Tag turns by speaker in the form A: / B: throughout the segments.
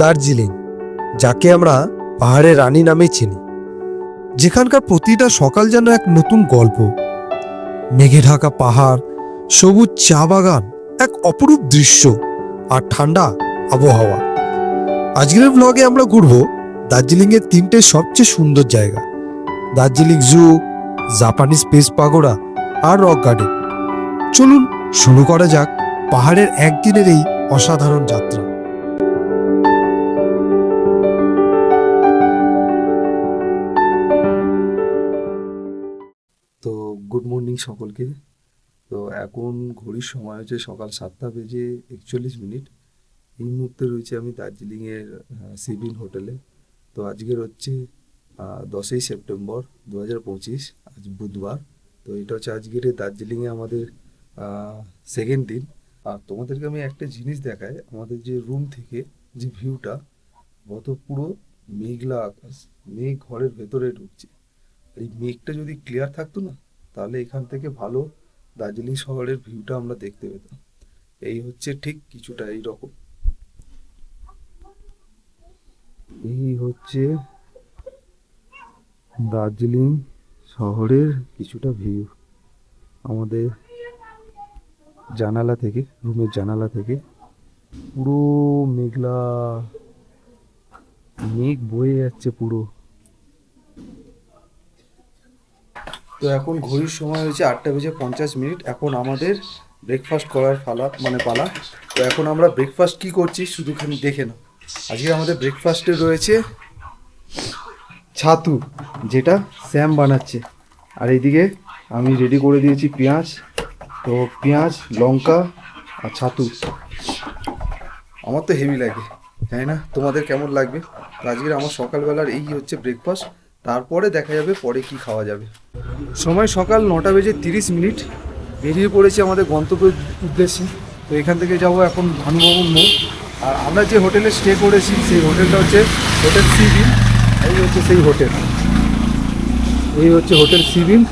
A: দার্জিলিং, যাকে আমরা পাহাড়ের রানী নামে চিনি। যেখানকার প্রতিটা সকাল যেন এক নতুন গল্প। মেঘে ঢাকা পাহাড়, সবুজ চা বাগান, এক অপরূপ দৃশ্য আর ঠান্ডা আবহাওয়া। আজকের ব্লগে আমরা ঘুরবো দার্জিলিংয়ের তিনটে সবচেয়ে সুন্দর জায়গা। Darjeeling zoo Japanese peace pagoda আর রক গার্ডেন চলুন শুরু করা যাক পাহাড়ের একদিনের এই অসাধারণ যাত্রা।
B: গুড মর্নিং সকলকে। তো এখন ঘড়ির সময় হচ্ছে সকাল সাতটা বেজে একচল্লিশ মিনিট। এই মুহূর্তে রয়েছে আমি দার্জিলিংয়ের সিভিল হোটেলে। তো আজকের হচ্ছে দশই সেপ্টেম্বর দু হাজার পঁচিশ, আজ বুধবার। তো এটা হচ্ছে আজকের দার্জিলিংয়ে আমাদের সেকেন্ড দিন। আর তোমাদেরকে আমি একটা জিনিস দেখাই, আমাদের যে রুম থেকে যে ভিউটা কত পুরো মেঘলা আকাশ, মেঘ ঘরের ভেতরে ঢুকছে। এই মেঘটা যদি ক্লিয়ার থাকতো না তাহলে এখান থেকে ভালো দার্জিলিং শহরের ভিউটা আমরা দেখতে পেতাম। এই হচ্ছে ঠিক কিছুটা এই রকম। এই হচ্ছে দার্জিলিং শহরের কিছুটা ভিউ আমাদের জানালা থেকে, রুমের জানালা থেকে পুরো মেঘলা মেঘ বয়ে যাচ্ছে পুরো। তো এখন ঘড়ির সময় হয়েছে আটটা বেজে পঞ্চাশ মিনিট। এখন আমাদের ব্রেকফাস্ট করার পালা মানে পালা। তো এখন আমরা ব্রেকফাস্ট কি করছি শুধুখানি দেখে নাও। আজকে আমাদের ব্রেকফাস্টে রয়েছে ছাতু, যেটা স্যাম বানাচ্ছে। আর এইদিকে আমি রেডি করে দিয়েছি পেঁয়াজ। তো পেঁয়াজ, লঙ্কা আর ছাতু। আমার তো হেভি লাগে, তাই না? তোমাদের কেমন লাগবে? আজকের আমার সকালবেলার এই হচ্ছে ব্রেকফাস্ট তারপরে দেখা যাবে পরে কি খাওয়া যাবে। সময় সকাল নটা বেজে তিরিশ মিনিট। বেরিয়ে পড়েছি আমাদের গন্তব্যের উদ্দেশ্যে। তো এখান থেকে যাব এখন ভানুভবন মোড়। আর আমরা যে হোটেলে স্টে করেছি, সেই হোটেলটা হচ্ছে হোটেল সিভিল এই হচ্ছে সেই হোটেল। এই হচ্ছে হোটেল সিভিল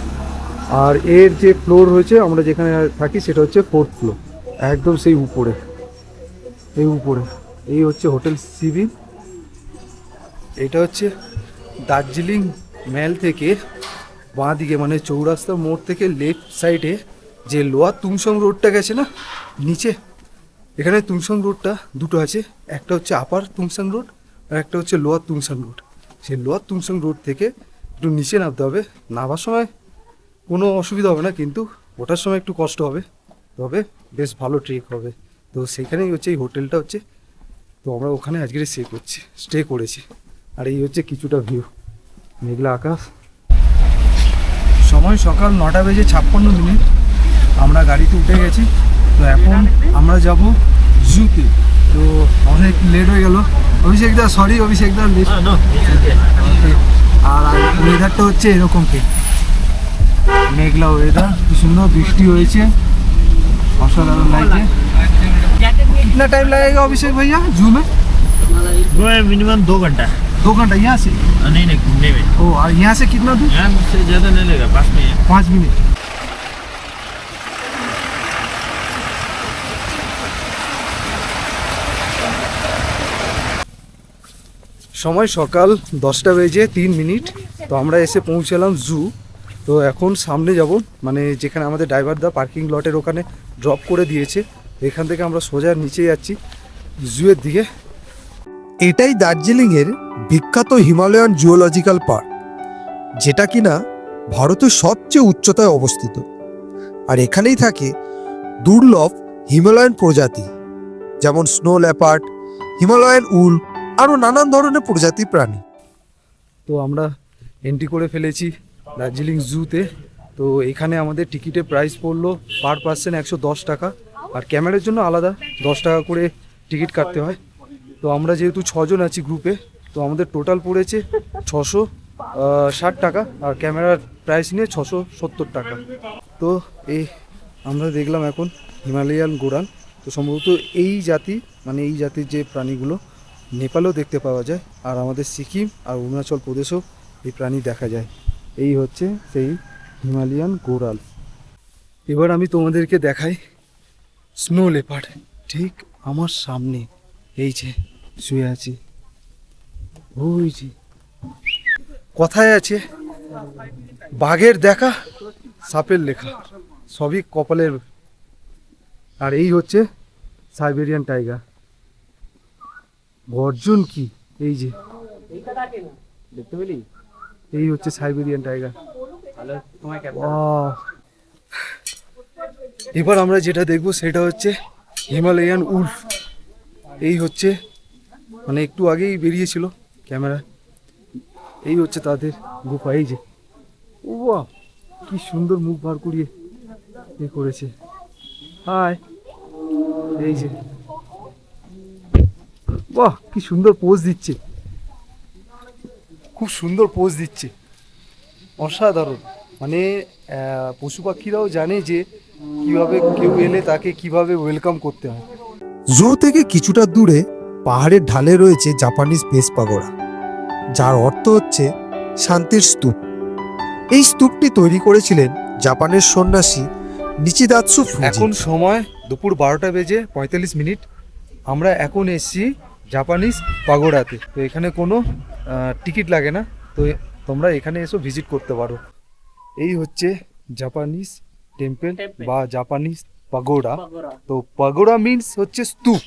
B: আর এর যে ফ্লোর রয়েছে আমরা যেখানে থাকি, সেটা হচ্ছে ফোর্থ ফ্লোর একদম সেই উপরে। এই উপরে। এই হচ্ছে হোটেল সিভিল এটা হচ্ছে দার্জিলিং ম্যাল থেকে বাঁ দিকে মানে চৌরাস্তা মোড় থেকে লেফট সাইডে যে লোয়ার তুমসং রোডটা গেছে না, নিচে, এখানে তুমসং রোডটা দুটো আছে, একটা হচ্ছে আপার তুমসং রোড আর একটা হচ্ছে লোয়ার তুমসং রোড সেই লোয়ার তুমসং রোড থেকে একটু নিচে নামতে হবে, নামার সময় কোনো অসুবিধা হবে না, কিন্তু ওঠার সময় একটু কষ্ট হবে, তবে বেশ ভালো ট্রেক হবে। তো সেখানেই হচ্ছে এই হোটেলটা হচ্ছে, তো আমরা ওখানে আজকে স্টে করছি স্টে করেছি। আর এই হচ্ছে কিছুটা ভিউ মেঘলা আকাশ সময় সকাল নটা বেজে ছাপ্পান্ন মিনিট আমরা গাড়িতে উঠে গেছি তো এখন আমরা যাব জুতে তো অনেক লেট হয়ে গেল অভিষেক দা সরি অভিষেক দা লেট আর ওয়েদারটা হচ্ছে এরকম কি মেঘলা ওয়েদার কি সুন্দর বৃষ্টি হয়েছে অসাধারণ লাগছে कितना टाइम लगेगा अभिषेक भैया जू में
C: वो है मिनिमम दो घंटा
B: दो घंटा यहाँ से
C: हाँ, नहीं नहीं घूमने में
B: ओ और यहाँ से कितना दूर
C: यहाँ से ज़्यादा नहीं लगेगा पास में है
B: पाँच मिनट সময় সকাল দশটা বেজে তিন মিনিট তো আমরা এসে পৌঁছালাম জু তো এখন সামনে যাব মানে যেখানে আমাদের ড্রাইভার দা পার্কিং লটের ওখানে ড্রপ করে দিয়েছে এখান থেকে আমরা সোজা নিচে যাচ্ছি জুয়ের দিকে
A: এটাই দার্জিলিংয়ের বিখ্যাত হিমালয়ান জুওলজিক্যাল পার্ক যেটা কিনা ভারতের সবচেয়ে উচ্চতায় অবস্থিত। আর এখানেই থাকে দুর্লভ হিমালয়ান প্রজাতি, যেমন স্নো লেপার্ড হিমালয়ান উল, আরও নানান ধরনের প্রজাতি প্রাণী।
B: তো আমরা এন্ট্রি করে ফেলেছি দার্জিলিং জুতে তো এখানে আমাদের টিকিটের প্রাইস পড়ল পার পার্সেন্ট একশো দশ টাকা। আর ক্যামেরার জন্য আলাদা, দশ টাকা করে টিকিট কাটতে হয়। তো আমরা যেহেতু ছজন আছি গ্রুপে, তো আমাদের টোটাল পড়েছে ছশো ষাট টাকা আর ক্যামেরার প্রাইস নিয়ে ছশো সত্তর টাকা। তো এই আমরা দেখলাম এখন হিমালয়ান গোরান তো সম্ভবত এই জাতি মানে এই জাতির যে প্রাণীগুলো, নেপালেও দেখতে পাওয়া যায় আর আমাদের সিকিম আর অরুণাচল প্রদেশেও এই প্রাণী দেখা যায়। এই হচ্ছে সেই হিমালয়ান গোরাল এবার আমি তোমাদেরকে দেখাই স্নো লেপার্ড, ঠিক আমার সামনে। এই যে, শুয়ে আছি। কথায় আছে, বাঘের দেখা, সাপের লেখা। সবই কপালের। আর এই হচ্ছে সাইবেরিয়ান টাইগার। গর্জন কি? এই যে।
C: দেখতে
B: এই হচ্ছে সাইবেরিয়ান টাইগার। এবার আমরা যেটা দেখব, সেটা হচ্ছে হিমালয়ান উল্ফ। এই হচ্ছে মানে একটু আগেই বেরিয়েছিল ক্যামেরা। এই হচ্ছে তাদের গুফা, এই যে। বাহ, কি সুন্দর মুখ বার করিয়ে এ করেছে। হাই, এই যে। বাহ, কি সুন্দর পোজ দিচ্ছে। খুব সুন্দর পোজ দিচ্ছে। অসাধারণ। মানে পশু পাখিরাও জানে যে কীভাবে কেউ এলে তাকে কীভাবে ওয়েলকাম করতে হয়।
A: জু থেকে কিছুটা দূরে পাহাড়ের ঢালে রয়েছে জাপানি স্পেস পাগোড়া যার অর্থ হচ্ছে শান্তির স্তূপ। এই স্তূপটি তৈরি করেছিলেন জাপানের সন্ন্যাসী নিচিদাৎসু ফুজি।
B: এখন সময় দুপুর বারোটা বেজে পঁয়তাল্লিশ মিনিট। আমরা এখন এসছি জাপানিজ পাগোড়াতে। তো এখানে কোনো টিকিট লাগে না। তো তোমরা এখানে এসো ভিজিট করতে পারো। এই হচ্ছে জাপানিজ টেম্পল. বা জাপানিজ পাগোড়া। তো পাগোড়া মিন্স হচ্ছে স্তূপ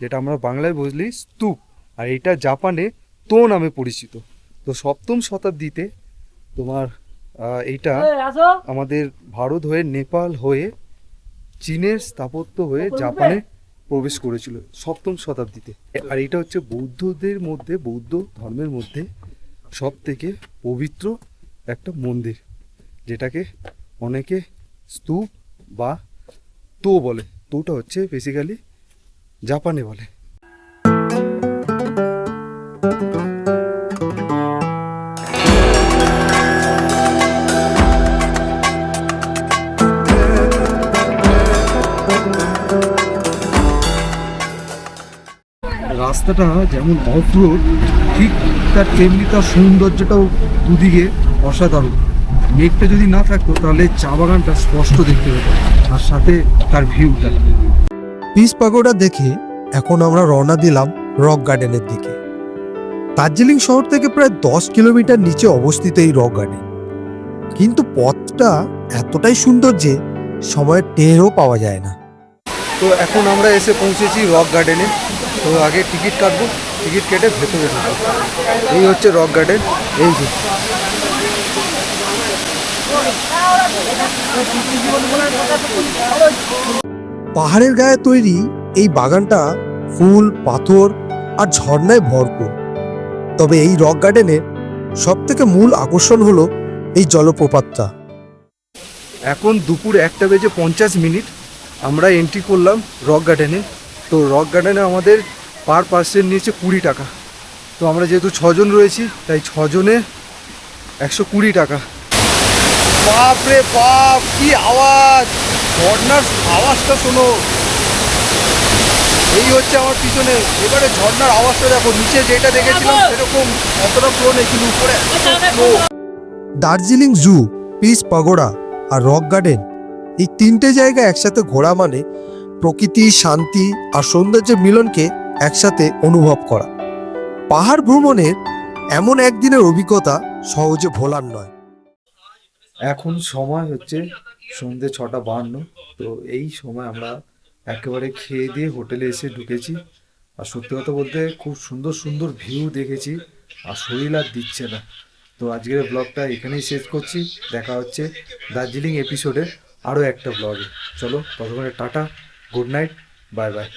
B: যেটা আমরা বাংলায় বুঝলি স্তূপ। আর এটা জাপানে তো নামে পরিচিত। তো সপ্তম শতাব্দীতে তোমার এইটা আমাদের ভারত হয়ে নেপাল হয়ে চীনের স্থাপত্য হয়ে জাপানে প্রবেশ করেছিল সপ্তম শতাব্দীতে। আর এটা হচ্ছে বৌদ্ধদের মধ্যে বৌদ্ধ ধর্মের মধ্যে সব থেকে পবিত্র একটা মন্দির যেটাকে অনেকে স্তূপ বা তো বলে। তোটা হচ্ছে বেসিক্যালি জাপানে বলে। রাস্তাটা যেমন অফ রোড ঠিক তার তেমনি তার সৌন্দর্যটাও দুদিকে অসাধারণ। মেঘটা যদি না থাকতো তাহলে চা বাগানটা স্পষ্ট দেখতে পেতো আর সাথে তার ভিউটা।
A: পিস পাগোড়া দেখে এখন আমরা রওনা দিলাম রক গার্ডেনের দিকে। দার্জিলিং শহর থেকে প্রায় দশ কিলোমিটার নিচে অবস্থিত এই রক গার্ডেন। কিন্তু পথটা এতটাই সুন্দর যে সময়ের টেরও পাওয়া যায় না।
B: তো এখন আমরা এসে পৌঁছেছি রক গার্ডেনে। তো আগে টিকিট কাটবো টিকিট কেটে ভেতরে ঢুকবো। এই হচ্ছে রক গার্ডেন এই যে।
A: পাহাড়ের গায়ে তৈরি এই বাগানটা ফুল, পাথর আর ঝর্ণায় ভরপুর। তবে এই রক গার্ডেনের সব থেকে মূল আকর্ষণ হলো এই জলপ্রপাতটা।
B: এখন দুপুর একটা বেজে পঞ্চাশ মিনিট। আমরা এন্ট্রি করলাম রক গার্ডেনে। তো রক গার্ডেনে আমাদের পার পার্সেন্ট নিয়েছে কুড়ি টাকা। তো আমরা যেহেতু ছজন রয়েছি, তাই ছজনে একশো কুড়ি টাকা। বাপ রে বাপ কি আওয়াজ? ঝর্নার আওয়াজটা শোনো। এই হচ্ছে আমার পিছনে। এবারে ঝর্নার আওয়াজটা দেখো নিচে যেটা দেখেছিলাম সেরকম অতটা ফ্লো নেই কিন্তু উপরে
A: দার্জিলিং জু পিস পাগোড়া আর রক গার্ডেন এই তিনটে জায়গা একসাথে ঘোরা মানে প্রকৃতি শান্তি আর সৌন্দর্যের মিলনকে একসাথে অনুভব করা। পাহাড় ভ্রমণের এমন একদিনের অভিজ্ঞতা সহজে ভোলার নয়।
B: এখন সময় হচ্ছে সন্ধে ছটা বাহান্ন তো এই সময় আমরা একেবারে খেয়ে দিয়ে হোটেলে এসে ঢুকেছি। আর সত্যি কথা বলতে খুব সুন্দর সুন্দর ভিউ দেখেছি, আর শরীর আর দিচ্ছে না। তো আজকের ব্লগটা এখানেই শেষ করছি। দেখা হচ্ছে দার্জিলিং এপিসোডে আরও একটা ব্লগে। চলো ততক্ষণে tata, good night, bye bye.